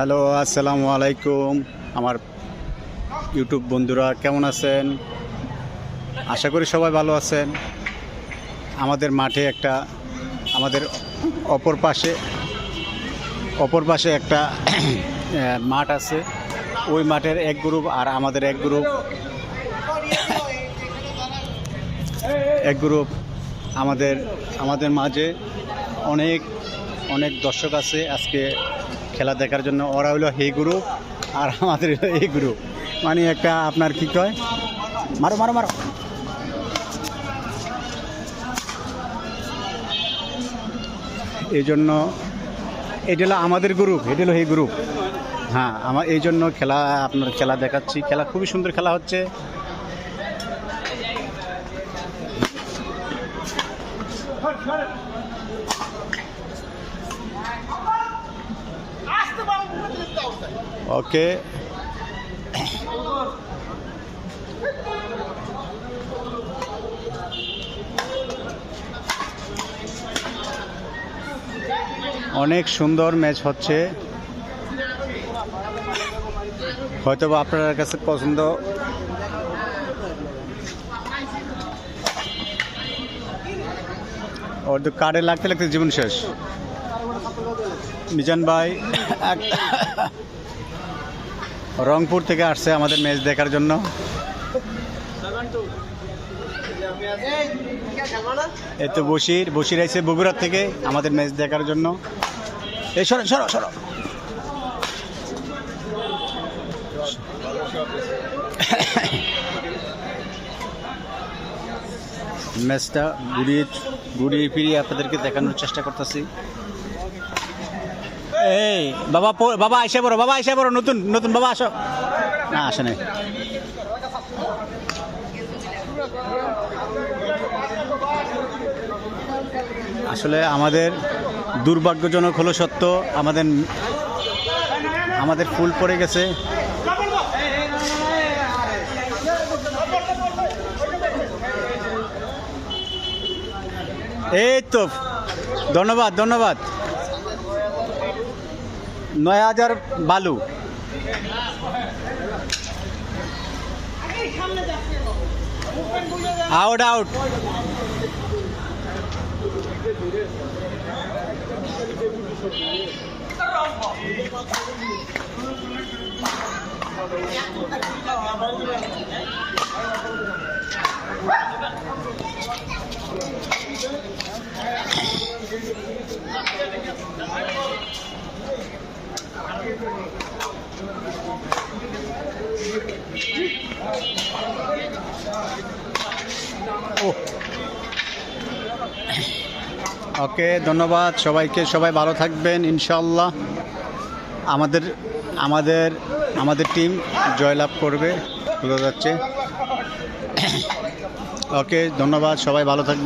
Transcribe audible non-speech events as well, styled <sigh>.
Hello, আসসালামু আলাইকুম। আমার ইউটিউব বন্ধুরা, কেমন আছেন? আশা করি সবাই ভালো আছেন। আমাদের মাঠে একটা, আমাদের অপর পাশে অপর পাশে একটা মাঠ আছে। ওই মাঠের এক গ্রুপ আর আমাদের এক গ্রুপ এক গ্রুপ আমাদের আমাদের মাঝে অনেক অনেক দর্শক আছে। আজকে খেলা দেখার জন্য ওরা হইল হে গ্রুপ আর আমাদের হইল এই গ্রুপ মানে একটা আপনার কি কয়? মারো মারো মারো। এই জন্য এটা হলো আমাদের গ্রুপ এটা হলো এই গ্রুপ হ্যাঁ আমার এই জন্য খেলা আপনার খেলা দেখাচ্ছি। খেলা খুবই সুন্দর খেলা হচ্ছে। ওকে অনেক সুন্দর ম্যাচ হচ্ছে। হয়তো বা আপনার কাছে পছন্দ। ওর তো কার্ডে লাগতে লাগতে জীবন শেষ। মিজান ভাই রংপুর থেকে আসছে আমাদের ম্যাচ দেখার জন্য। এই তো বসির বসির আইছে বগুড়ার থেকে আমাদের ম্যাচ দেখার জন্য। এই, সরো সরো সরো। ম্যাচটা ঘুরিয়ে ঘুরিয়ে ফিরিয়ে আপনাদেরকে দেখানোর চেষ্টা করতেছি। এই, বাবা বাবা আইসা বড় বাবা আইসা বড় নতুন নতুন বাবা আসো। না, আসে নাই। আসলে আমাদের দুর্ভাগ্যজনক হলো সত্য, আমাদের আমাদের ফুল পড়ে গেছে। এই তো, ধন্যবাদ ধন্যবাদ। নয় হাজার বালু। আউট আউট <laughs> <coughs> ওকে, ধন্যবাদ সবাইকে। সবাই ভালো থাকবেন ইনশাল্লাহ আমাদের আমাদের আমাদের টিম জয়লাভ করবে, বোঝা যাচ্ছে। <coughs> ওকে, ধন্যবাদ, সবাই ভালো থাকবেন।